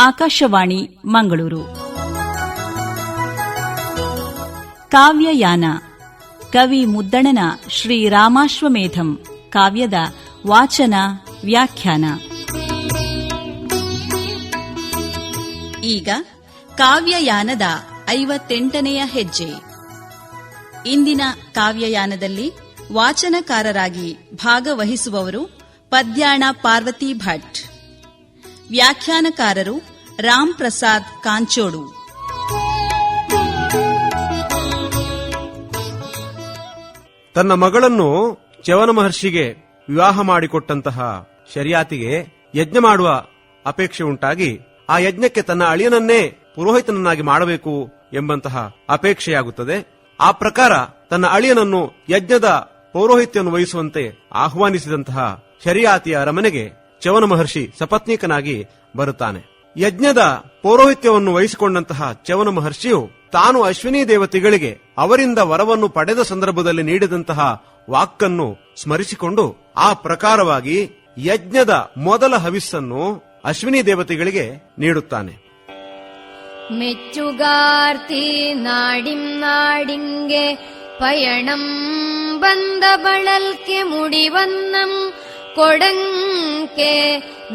ಆಕಾಶವಾಣಿ, ಮಂಗಳೂರು. ಕಾವ್ಯಯಾನ, ಕವಿ ಮುದ್ದಣನ ಶ್ರೀರಾಮಾಶ್ವಮೇಧಂ ಕಾವ್ಯದ ವಾಚನ, ವ್ಯಾಖ್ಯಾನ. ಈಗ ಕಾವ್ಯಯಾನದ ಐವತ್ತೆಂಟನೆಯ ಹೆಜ್ಜೆ. ಇಂದಿನ ಕಾವ್ಯಯಾನದಲ್ಲಿ ವಾಚನಕಾರರಾಗಿ ಭಾಗವಹಿಸುವವರು ಪದ್ಯಾಣ ಪಾರ್ವತಿ ಭಟ್. ವ್ಯಾಖ್ಯಾನಕಾರರು ರಾಮ್ ಪ್ರಸಾದ್ ಕಾಂಚೋಡು. ತನ್ನ ಮಗಳನ್ನು ಚವನ ಮಹರ್ಷಿಗೆ ವಿವಾಹ ಮಾಡಿಕೊಟ್ಟಂತಹ ಶರಿಯಾತಿಗೆ ಯಜ್ಞ ಮಾಡುವ ಅಪೇಕ್ಷೆ ಉಂಟಾಗಿ ಆ ಯಜ್ಞಕ್ಕೆ ತನ್ನ ಅಳಿಯನನ್ನೇ ಪುರೋಹಿತನನ್ನಾಗಿ ಮಾಡಬೇಕು ಎಂಬಂತಹ ಅಪೇಕ್ಷೆಯಾಗುತ್ತದೆ. ಆ ಪ್ರಕಾರ ತನ್ನ ಅಳಿಯನನ್ನು ಯಜ್ಞದ ಪೌರೋಹಿತ್ಯವನ್ನು ವಹಿಸುವಂತೆ ಆಹ್ವಾನಿಸಿದಂತಹ ಶರಿಯಾತಿಯ ಅರಮನೆಗೆ ಚವನ ಮಹರ್ಷಿ ಸಪತ್ನೀಕನಾಗಿ ಬರುತ್ತಾನೆ. ಯಜ್ಞದ ಪೌರೋಹಿತ್ಯವನ್ನು ವಹಿಸಿಕೊಂಡಂತಹ ಚವನ ಮಹರ್ಷಿಯು ತಾನು ಅಶ್ವಿನಿ ದೇವತೆಗಳಿಗೆ ಅವರಿಂದ ವರವನ್ನು ಪಡೆದ ಸಂದರ್ಭದಲ್ಲಿ ನೀಡಿದಂತಹ ವಾಕ್ಕನ್ನು ಸ್ಮರಿಸಿಕೊಂಡು ಆ ಪ್ರಕಾರವಾಗಿ ಯಜ್ಞದ ಮೊದಲ ಹವಿಸ್ಸನ್ನು ಅಶ್ವಿನಿ ದೇವತೆಗಳಿಗೆ ನೀಡುತ್ತಾನೆ. ಮೆಚ್ಚುಗಾರ್ತಿ ನಾಡಿಂ ನಾಡಿಂಗೆ ಪಯಣಂ ಬಂದ ಬಳಲ್ಕೆ ಮುಡಿವನ್ನಂ ಕೊಡಂಕೆ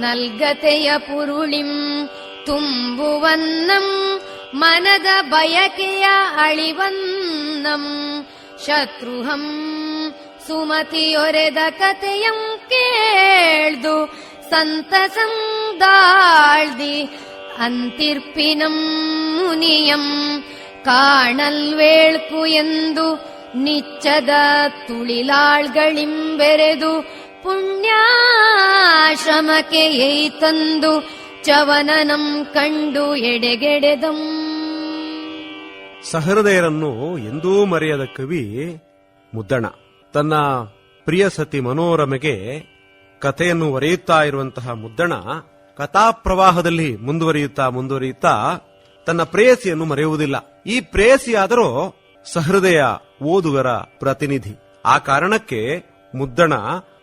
ನಲ್ಗತೆಯ ಪುರುಳಿಂ ತುಂಬುವನ್ನಂ ಮನದ ಬಯಕೆಯ ಅಳಿವನ್ನಂ ಶತ್ರುಹಂ ಸುಮತಿಯೊರೆದ ಕತೆಯಂ ಕೇಳ್ದು ಸಂತಸಂ ದಾಳ್ದಿ ಅಂತಿರ್ಪಿನಂ ಮುನಿಯಂ ಕಾಣಲ್ವೇಳ್ಕು ಎಂದು ನಿಚ್ಚದ ತುಳಿಲಾಳ್ಗಳಿಂಬೆರೆದು ಪುಣ್ಯಾಶ್ರಮಕ್ಕೆ ಏಯ್ತಂದು ಚವನನಂ ಕಂಡು ಎಡೆಗೆಡೆದಂ. ಸಹೃದಯರನ್ನು ಎಂದೂ ಮರೆಯದ ಕವಿ ಮುದ್ದಣ. ತನ್ನ ಪ್ರಿಯ ಸತಿ ಮನೋರಮೆಗೆ ಕಥೆಯನ್ನು ಬರೆಯುತ್ತಾ ಇರುವಂತಹ ಮುದ್ದಣ ಕಥಾಪ್ರವಾಹದಲ್ಲಿ ಮುಂದುವರಿಯುತ್ತಾ ಮುಂದುವರಿಯುತ್ತಾ ತನ್ನ ಪ್ರೇಯಸಿಯನ್ನು ಮರೆಯುವುದಿಲ್ಲ. ಈ ಪ್ರೇಯಸಿಯಾದರೂ ಸಹೃದಯ ಓದುಗರ ಪ್ರತಿನಿಧಿ. ಆ ಕಾರಣಕ್ಕೆ ಮುದ್ದಣ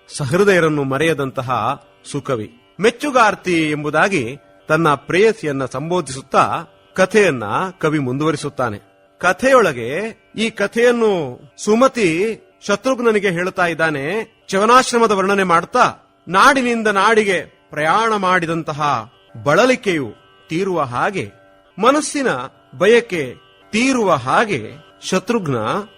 ಸಹೃದಯರನ್ನು ಮರೆಯದಂತಹ ಸುಕವಿ. ಮೆಚ್ಚುಗಾರ್ತಿ ಎಂಬುದಾಗಿ ತನ್ನ ಪ್ರೇಯಸಿಯನ್ನ ಸಂಬೋಧಿಸುತ್ತಾ ಕಥೆಯನ್ನ ಕವಿ ಮುಂದುವರಿಸುತ್ತಾನೆ. ಕಥೆಯೊಳಗೆ ಈ ಕಥೆಯನ್ನು ಸುಮತಿ ಶತ್ರುಘ್ನನಿಗೆ ಹೇಳುತ್ತಾ ಇದ್ದಾನೆ. ಚವನಾಶ್ರಮದ ವರ್ಣನೆ ಮಾಡ್ತಾ, ನಾಡಿನಿಂದ ನಾಡಿಗೆ ಪ್ರಯಾಣ ಮಾಡಿದಂತಹ ಬಳಲಿಕೆಯು ತೀರುವ ಹಾಗೆ, ಮನಸ್ಸಿನ ಬಯಕೆ ತೀರುವ ಹಾಗೆ ಶತ್ರುಘ್ನ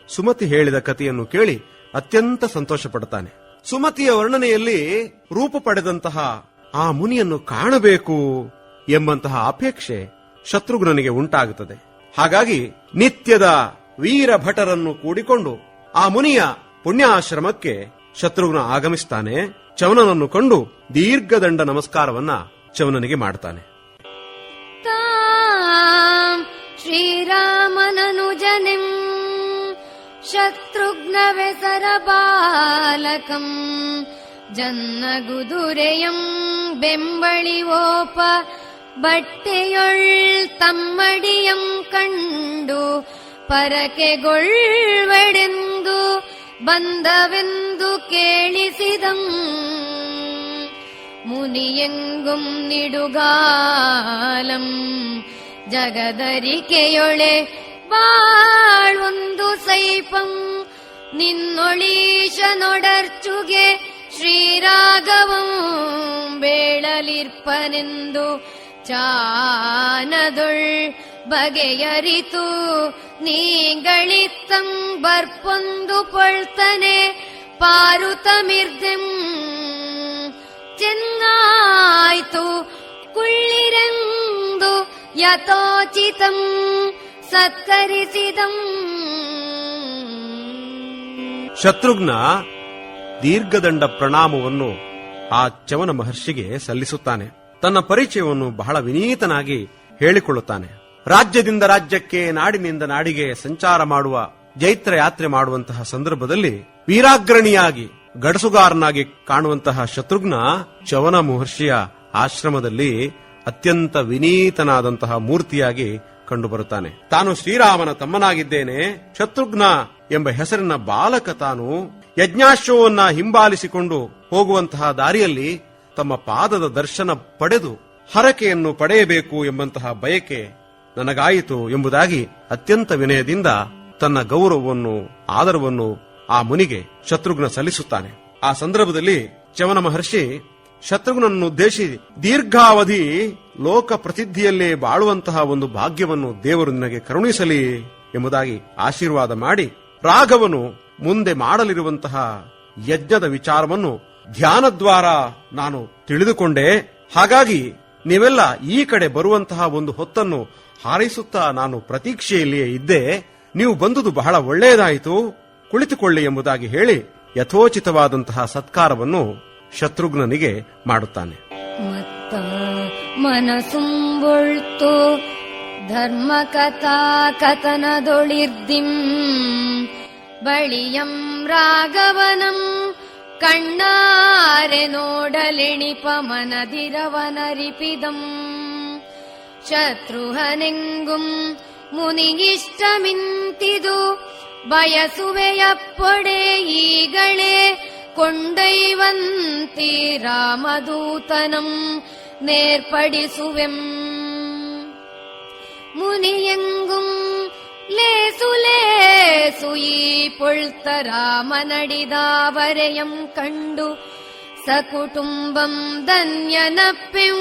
ಸುಮತಿ ಹೇಳಿದ ಕಥೆಯನ್ನು ಕೇಳಿ ಅತ್ಯಂತ ಸಂತೋಷ ಪಡುತ್ತಾನೆ ಸುಮತಿಯ ವರ್ಣನೆಯಲ್ಲಿ ರೂಪ ಪಡೆದಂತಹ ಆ ಮುನಿಯನ್ನು ಕಾಣಬೇಕು ಎಂಬಂತಹ ಅಪೇಕ್ಷೆ ಶತ್ರುಘ್ನನಿಗೆ ಉಂಟಾಗುತ್ತದೆ. ಹಾಗಾಗಿ ನಿತ್ಯದ ವೀರ ಭಟರನ್ನು ಕೂಡಿಕೊಂಡು ಆ ಮುನಿಯ ಪುಣ್ಯಾಶ್ರಮಕ್ಕೆ ಶತ್ರುಘ್ನ ಆಗಮಿಸ್ತಾನೆ. ಚವನನನ್ನು ಕಂಡು ದೀರ್ಘದಂಡ ನಮಸ್ಕಾರವನ್ನ ಚವನನಿಗೆ ಮಾಡ್ತಾನೆ. ಶ್ರೀರಾಮನನು ಶ್ರೀರಾಮನನುಜನಿಂ ಬಾಲಕಂ ಜನ್ನಗುದುರೆಯಂ ಬೆಂಬಳಿವೋಪ ಬಟ್ಟೆಯೊಳ್ ತಮ್ಮಡಿಯಂ ಕಂಡು ಪರಕೆಗೊಳ್ವೆಡೆಂದು ಬಂದವೆಂದು ಕೇಳಿಸಿದಂ ಮುನಿಯೆಂಗುಂ ನಿಡುಗಾಲಂ ಜಗದರಿಕೆಯೊಳೆ ಬಾಳೊಂದು ಸೈಪಂ. ನಿನ್ನೊಳೀಶನೊಡರ್ಚುಗೆ ಶ್ರೀರಾಘವಂ ಬೇಳಲಿರ್ಪನೆಂದು ಚಾನದೊಳ್ ಬಗೆಯರಿತು. ನೀಗಳಿತ್ತಂ ಬರ್ಪೊಂದು ಪೊಳ್ತನೆ ಪಾರುತಮಿರ್ದೆಂ. ಚೆನ್ನಾಯ್ತು ಕುಳ್ಳಿರೆಂದು ಯಥೋಚಿತಂ. ಸತ್ಕರಿಸಿದಂ. ಶತ್ರುಘ್ನ ದೀರ್ಘದಂಡ ಪ್ರಣಾಮವನ್ನು ಆ ಚವನ ಮಹರ್ಷಿಗೆ ಸಲ್ಲಿಸುತ್ತಾನೆ. ತನ್ನ ಪರಿಚಯವನ್ನು ಬಹಳ ವಿನೀತನಾಗಿ ಹೇಳಿಕೊಳ್ಳುತ್ತಾನೆ. ರಾಜ್ಯದಿಂದ ರಾಜ್ಯಕ್ಕೆ, ನಾಡಿನಿಂದ ನಾಡಿಗೆ ಸಂಚಾರ ಮಾಡುವ ಜೈತ್ರ ಯಾತ್ರೆ ಮಾಡುವಂತಹ ಸಂದರ್ಭದಲ್ಲಿ ವೀರಾಗ್ರಣಿಯಾಗಿ, ಗಡಸುಗಾರನಾಗಿ ಕಾಣುವಂತಹ ಶತ್ರುಘ್ನ ಚವನ ಮಹರ್ಷಿಯ ಆಶ್ರಮದಲ್ಲಿ ಅತ್ಯಂತ ವಿನೀತನಾದಂತಹ ಮೂರ್ತಿಯಾಗಿ ಕಂಡುಬರುತ್ತಾನೆ. ತಾನು ಶ್ರೀರಾಮನ ತಮ್ಮನಾಗಿದ್ದೇನೆ, ಶತ್ರುಘ್ನ ಎಂಬ ಹೆಸರಿನ ಬಾಲಕ ತಾನು ಯಜ್ಞಾಶ್ವವನ್ನ ಹಿಂಬಾಲಿಸಿಕೊಂಡು ಹೋಗುವಂತಹ ದಾರಿಯಲ್ಲಿ ತಮ್ಮ ಪಾದದ ದರ್ಶನ ಪಡೆದು ಹರಕೆಯನ್ನು ಪಡೆಯಬೇಕು ಎಂಬಂತಹ ಬಯಕೆ ನನಗಾಯಿತು ಎಂಬುದಾಗಿ ಅತ್ಯಂತ ವಿನಯದಿಂದ ತನ್ನ ಗೌರವವನ್ನು, ಆದರವನ್ನು ಆ ಮುನಿಗೆ ಶತ್ರುಘ್ನ ಸಲ್ಲಿಸುತ್ತಾನೆ. ಆ ಸಂದರ್ಭದಲ್ಲಿ ಚವನ ಮಹರ್ಷಿ ಶತ್ರುಘ್ನನ್ನು ಉದ್ದೇಶಿ ದೀರ್ಘಾವಧಿ ಲೋಕ ಪ್ರಸಿದ್ಧಿಯಲ್ಲೇ ಬಾಳುವಂತಹ ಒಂದು ಭಾಗ್ಯವನ್ನು ದೇವರು ನಿನಗೆ ಕರುಣಿಸಲಿ ಎಂಬುದಾಗಿ ಆಶೀರ್ವಾದ ಮಾಡಿ ರಾಘವನು ಮುಂದೆ ಮಾಡಲಿರುವಂತಹ ಯಜ್ಞದ ವಿಚಾರವನ್ನು ಧ್ಯಾನದ್ವಾರ ನಾನು ತಿಳಿದುಕೊಂಡೆ. ಹಾಗಾಗಿ ನೀವೆಲ್ಲ ಈ ಕಡೆ ಬರುವಂತಹ ಒಂದು ಹೊತ್ತನ್ನು ಹಾರೈಸುತ್ತಾ ನಾನು ಪ್ರತೀಕ್ಷೆಯಲ್ಲಿಯೇ ಇದ್ದೆ. ನೀವು ಬಂದುದು ಬಹಳ ಒಳ್ಳೆಯದಾಯಿತು. ಕುಳಿತುಕೊಳ್ಳಿ ಎಂಬುದಾಗಿ ಹೇಳಿ ಯಥೋಚಿತವಾದಂತಹ ಸತ್ಕಾರವನ್ನು ಶತ್ರುಘ್ನನಿಗೆ ಮಾಡುತ್ತಾನೆ. ಕಥಾ ಕಥನದೊಳಿರ್ದಿಂ ಬಳಿಯಂ ರಾಘವನಂ ಕಣ್ಣಾರೆ ನೋಡಲೆಣಿಪ ಮನದಿರವನರಿಪಿದಂ. ಶತ್ರುಹನೆಂಗುಂ ಮುನಿಗಿಷ್ಟಮಿಂತಿದು ಬಯಸುವೆಯಪ್ಪೊಡೆ ಈಗಳೇ ಕೊಂಡೈವಂತಿ ರಾಮದೂತನಂ. நேர்படிசுவெம் முனியெங்கும் லேசு லேசு ಈ ಪೊಳ್ತ ರಾಮನಡಿದಾವರೆಯಂ ಕಂಡು ಸಕುಟುಂಬಂ ಧನ್ಯನಪ್ಪೆಂ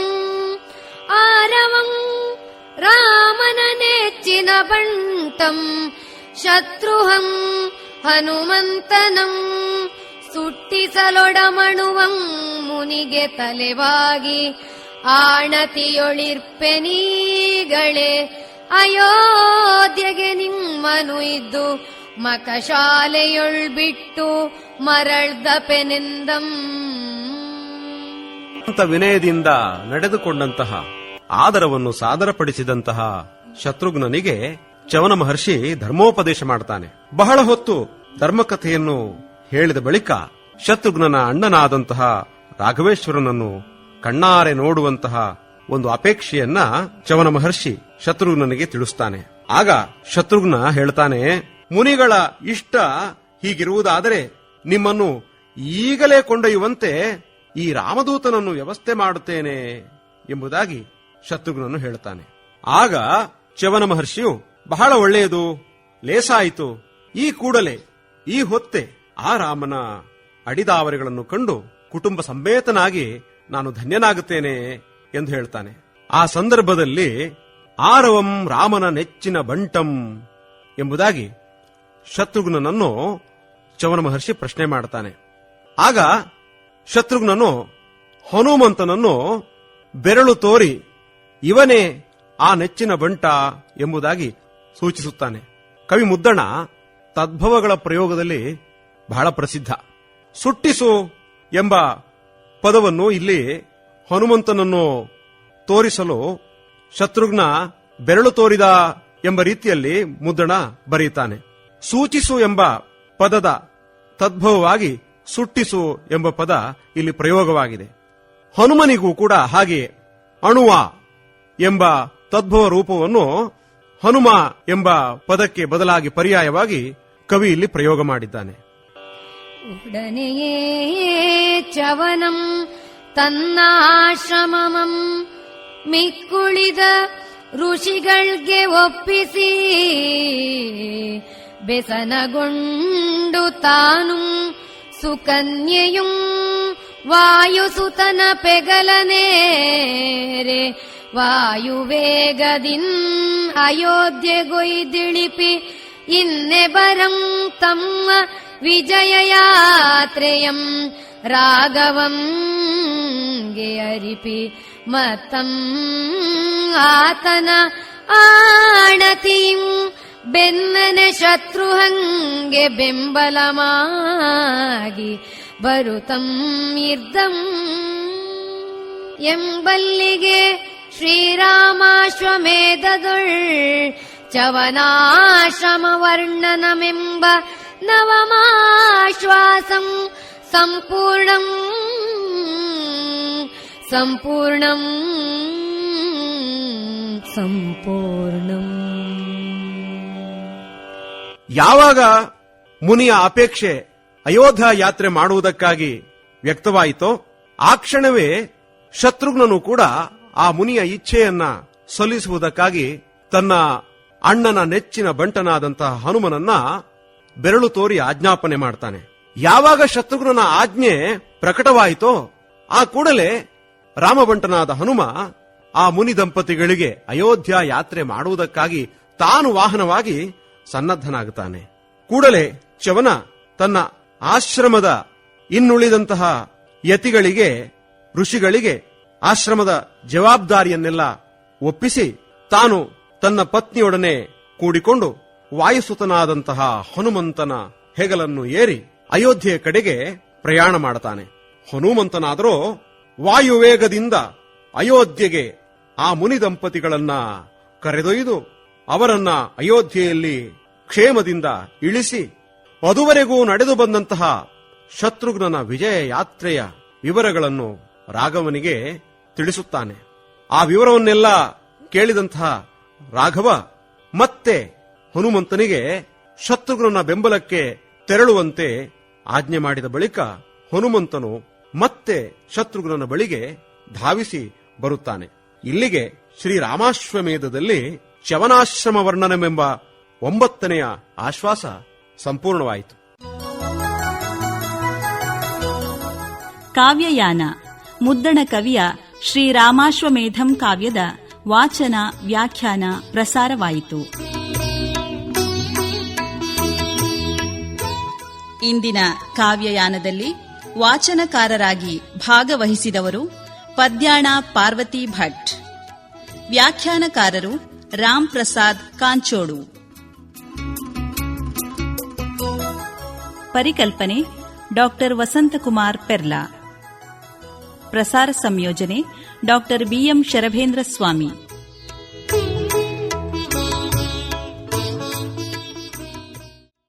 ಆರವಂ ರಾಮನ ನೆಚ್ಚಿನ ಬಂಟಂ ಶತ್ರುಹಂ ಹನುಮಂತನಂ ಸುಟ್ಟಿಸಲೊಡಮಣುವಂ ಮುನಿಗೆ ತಲೆವಾಗಿ ಆಣತಿಯೊಳಿರ್ಪೆನೀಗಳೇ, ಅಯೋಧ್ಯೆಗೆ ನಿಮ್ಮನು ಇದ್ದು, ಮಕಶಾಲೆಯೊಳ್ಬಿಟ್ಟು ಮರಳ್ದ ಪೆನೆಂದಂ ಅಂತ ವಿನಯದಿಂದ ನಡೆದುಕೊಂಡಂತಹ ಆದರವನ್ನು ಸಾದರಪಡಿಸಿದಂತಹ ಶತ್ರುಘ್ನನಿಗೆ ಚವನ ಮಹರ್ಷಿ ಧರ್ಮೋಪದೇಶ ಮಾಡ್ತಾನೆ. ಬಹಳ ಹೊತ್ತು ಧರ್ಮಕಥೆಯನ್ನು ಹೇಳಿದ ಬಳಿಕ ಶತ್ರುಘ್ನನ ಅಣ್ಣನಾದಂತಹ ರಾಘವೇಶ್ವರನನ್ನು ಕಣ್ಣಾರೆ ನೋಡುವಂತಹ ಒಂದು ಅಪೇಕ್ಷೆಯನ್ನ ಚವನ ಮಹರ್ಷಿ ಶತ್ರುಘ್ನನಿಗೆ ತಿಳಿಸ್ತಾನೆ. ಆಗ ಶತ್ರುಘ್ನ ಹೇಳ್ತಾನೆ, ಮುನಿಗಳ ಇಷ್ಟ ಹೀಗಿರುವುದಾದರೆ ನಿಮ್ಮನ್ನು ಈಗಲೇ ಕೊಂಡೊಯ್ಯುವಂತೆ ಈ ರಾಮದೂತನನ್ನು ವ್ಯವಸ್ಥೆ ಮಾಡುತ್ತೇನೆ ಎಂಬುದಾಗಿ ಶತ್ರುಘ್ನನು ಹೇಳ್ತಾನೆ. ಆಗ ಚವನ ಮಹರ್ಷಿಯು, ಬಹಳ ಒಳ್ಳೆಯದು, ಲೇಸಾಯಿತು, ಈ ಕೂಡಲೇ, ಈ ಹೊತ್ತೆ ಆ ರಾಮನ ಅಡಿದಾವರಿಗಳನ್ನು ಕಂಡು ಕುಟುಂಬ ಸಮೇತನಾಗಿ ನಾನು ಧನ್ಯನಾಗುತ್ತೇನೆ ಎಂದು ಹೇಳ್ತಾನೆ. ಆ ಸಂದರ್ಭದಲ್ಲಿ ಆರವಂ ರಾಮನ ನೆಚ್ಚಿನ ಬಂಟಂ ಎಂಬುದಾಗಿ ಶತ್ರುಘ್ನನನ್ನು ಚವನ ಮಹರ್ಷಿ ಪ್ರಶ್ನೆ ಮಾಡ್ತಾನೆ. ಆಗ ಶತ್ರುಘ್ನನು ಹನುಮಂತನನ್ನು ಬೆರಳು ತೋರಿ ಇವನೇ ಆ ನೆಚ್ಚಿನ ಬಂಟ ಎಂಬುದಾಗಿ ಸೂಚಿಸುತ್ತಾನೆ. ಕವಿ ಮುದ್ದಣ ತದ್ಭವಗಳ ಪ್ರಯೋಗದಲ್ಲಿ ಬಹಳ ಪ್ರಸಿದ್ಧ. ಸುಟ್ಟಿಸು ಎಂಬ ಪದವನ್ನು ಇಲ್ಲಿ ಹನುಮಂತನನ್ನು ತೋರಿಸಲು ಶತ್ರುಘ್ನ ಬೆರಳು ತೋರಿದ ಎಂಬ ರೀತಿಯಲ್ಲಿ ಮುದ್ರಣ ಬರೆಯುತ್ತಾನೆ. ಸೂಚಿಸು ಎಂಬ ಪದದ ತದ್ಭವವಾಗಿ ಸುಟ್ಟಿಸು ಎಂಬ ಪದ ಇಲ್ಲಿ ಪ್ರಯೋಗವಾಗಿದೆ. ಹನುಮನಿಗೂ ಕೂಡ ಹಾಗೆ ಅಣುವ ಎಂಬ ತದ್ಭವ ರೂಪವನ್ನು ಹನುಮ ಎಂಬ ಪದಕ್ಕೆ ಬದಲಾಗಿ ಪರ್ಯಾಯವಾಗಿ ಕವಿ ಇಲ್ಲಿ ಪ್ರಯೋಗ ಮಾಡಿದ್ದಾನೆ. ಉಡನೆಯೇ ಚವನಂ ತನ್ನ ಆಶ್ರಮಮಂ ಮಿಕ್ಕುಳಿದ ಋಷಿಗಳ್ಗೆ ಒಪ್ಪಿಸಿ ಬೆಸನಗೊಂಡು ತಾನು ಸುಕನ್ಯೆಯುಂ ವಾಯುಸುತನ ಪೆಗಲನೇರೆ ವಾಯುವೇಗದಿನ್ ಅಯೋಧ್ಯೆಗೊಯ್ದಿಳಿಪಿ ಇನ್ನೆ ಬರಂ ತಮ್ಮ ವಿಜಯಯಾತ್ರೆಯಂ ರಾಘವಂ ಗೆ ಅರಿಪಿ ಮತ್ತಂ ಆತನ ಆಣತಿಂ ಬೆನ್ನನೆ ಶತ್ರುಹಂಗೆ ಬೆಂಬಲಮಾಗಿ ಬರುತಂ ಇರ್ದಂ ಎಂಬಲ್ಲಿಗೆ ಶ್ರೀರಾಮಾಶ್ವಮೇಧದೊಳ್ ಚವನಾಶ್ರಮ ವರ್ಣನಮೆಂಬ ನವಮಾಶ್ವಾಸಂ ಸಂಪೂರ್ಣಂ ಸಂಪೂರ್ಣಂ ಸಂಪೂರ್ಣಂ ಯಾವಾಗ ಮುನಿಯ ಅಪೇಕ್ಷೆ ಅಯೋಧ್ಯ ಯಾತ್ರೆ ಮಾಡುವುದಕ್ಕಾಗಿ ವ್ಯಕ್ತವಾಯಿತೋ, ಆ ಕ್ಷಣವೇ ಶತ್ರುಘ್ನನು ಕೂಡ ಆ ಮುನಿಯ ಇಚ್ಛೆಯನ್ನ ಸಲ್ಲಿಸುವುದಕ್ಕಾಗಿ ತನ್ನ ಅಣ್ಣನ ನೆಚ್ಚಿನ ಬಂಟನಾದಂತಹ ಹನುಮನನ್ನ ಬೆರಳು ತೋರಿ ಆಜ್ಞಾಪನೆ ಮಾಡ್ತಾನೆ. ಯಾವಾಗ ಶತ್ರುಘ್ನನ ಆಜ್ಞೆ ಪ್ರಕಟವಾಯಿತೋ, ಆ ಕೂಡಲೇ ರಾಮಬಂಟನಾದ ಹನುಮ ಆ ಮುನಿ ದಂಪತಿಗಳಿಗೆ ಅಯೋಧ್ಯ ಯಾತ್ರೆ ಮಾಡುವುದಕ್ಕಾಗಿ ತಾನು ವಾಹನವಾಗಿ ಸನ್ನದ್ಧನಾಗುತ್ತಾನೆ ಕೂಡಲೇ ಚವನ ತನ್ನ ಆಶ್ರಮದ ಇನ್ನುಳಿದಂತಹ ಯತಿಗಳಿಗೆ, ಋಷಿಗಳಿಗೆ ಆಶ್ರಮದ ಜವಾಬ್ದಾರಿಯನ್ನೆಲ್ಲ ಒಪ್ಪಿಸಿ ತಾನು ತನ್ನ ಪತ್ನಿಯೊಡನೆ ಕೂಡಿಕೊಂಡು ವಾಯುಸುತನಾದಂತಹ ಹನುಮಂತನ ಹೆಗಲನ್ನು ಏರಿ ಅಯೋಧ್ಯೆಯ ಕಡೆಗೆ ಪ್ರಯಾಣ ಮಾಡುತ್ತಾನೆ ಹನುಮಂತನಾದರೂ ವಾಯುವೇಗದಿಂದ ಅಯೋಧ್ಯೆಗೆ ಆ ಮುನಿ ದಂಪತಿಗಳನ್ನ ಕರೆದೊಯ್ದು ಅವರನ್ನ ಅಯೋಧ್ಯೆಯಲ್ಲಿ ಕ್ಷೇಮದಿಂದ ಇಳಿಸಿ ಅದುವರೆಗೂ ನಡೆದು ಬಂದಂತಹ ಶತ್ರುಘ್ನನ ವಿಜಯ ಯಾತ್ರೆಯ ವಿವರಗಳನ್ನು ರಾಘವನಿಗೆ ತಿಳಿಸುತ್ತಾನೆ. ಆ ವಿವರವನ್ನೆಲ್ಲ ಕೇಳಿದಂತಹ ರಾಘವ ಮತ್ತೆ ಹನುಮಂತನಿಗೆ ಶತ್ರುಘ್ನ ಬೆಂಬಲಕ್ಕೆ ತೆರಳುವಂತೆ ಆಜ್ಞೆ ಮಾಡಿದ ಬಳಿಕ ಹನುಮಂತನು ಮತ್ತೆ ಶತ್ರುಘ್ನ ಬಳಿಗೆ ಧಾವಿಸಿ ಬರುತ್ತಾನೆ. ಇಲ್ಲಿಗೆ ಶ್ರೀರಾಮಾಶ್ವಮೇಧದಲ್ಲಿ ಚವನಾಶ್ರಮ ವರ್ಣನವೆಂಬ ಒಂಬತ್ತನೆಯ ಆಶ್ವಾಸ ಸಂಪೂರ್ಣವಾಯಿತು. ಕಾವ್ಯಯಾನ. ಮುದ್ದಣ ಕವಿಯ ಶ್ರೀರಾಮಾಶ್ವಮೇಧಂ ಕಾವ್ಯದ ವಾಚನ, ವ್ಯಾಖ್ಯಾನ, ಪ್ರಸಾರವಾಯಿತು. ಇಂದಿನ ಕಾವ್ಯಯಾನದಲ್ಲಿ ವಾಚನಕಾರರಾಗಿ ಭಾಗವಹಿಸಿದವರು ಪದ್ಯಾಣ ಪಾರ್ವತಿ ಭಟ್. ವ್ಯಾಖ್ಯಾನಕಾರರು ರಾಮ್ ಪ್ರಸಾದ್ ಕಾಂಚೋಡು. ಪರಿಕಲ್ಪನೆ ಡಾಕ್ಟರ್ ವಸಂತಕುಮಾರ್ ಪೆರ್ಲಾ. ಪ್ರಸಾರ ಸಂಯೋಜನೆ ಡಾಕ್ಟರ್ ಬಿಎಂ ಶರಭೇಂದ್ರ ಸ್ವಾಮಿ.